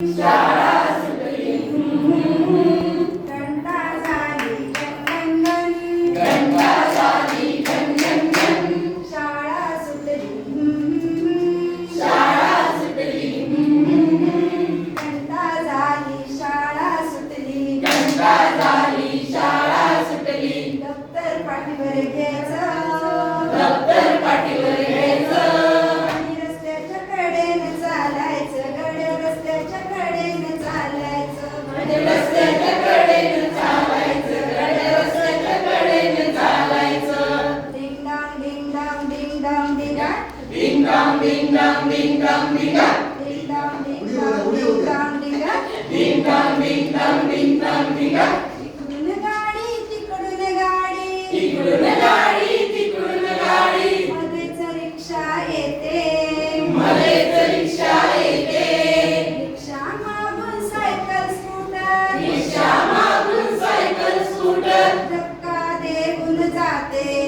Yeah. ding dong ding dong ding dong ding dong ding dong ding dong ding dong ding dong ding dong ding dong ding dong ding dong ding dong ding dong तिकडून गाडी तिकडून गाडी तिकडून गाडी तिकडून गाडी मध्येच रिक्षा येते मध्येच रिक्षा येते रिक्षा मागून सायकल स्कूटर रिक्षा मागून सायकल स्कूटर धक्का देऊन जाते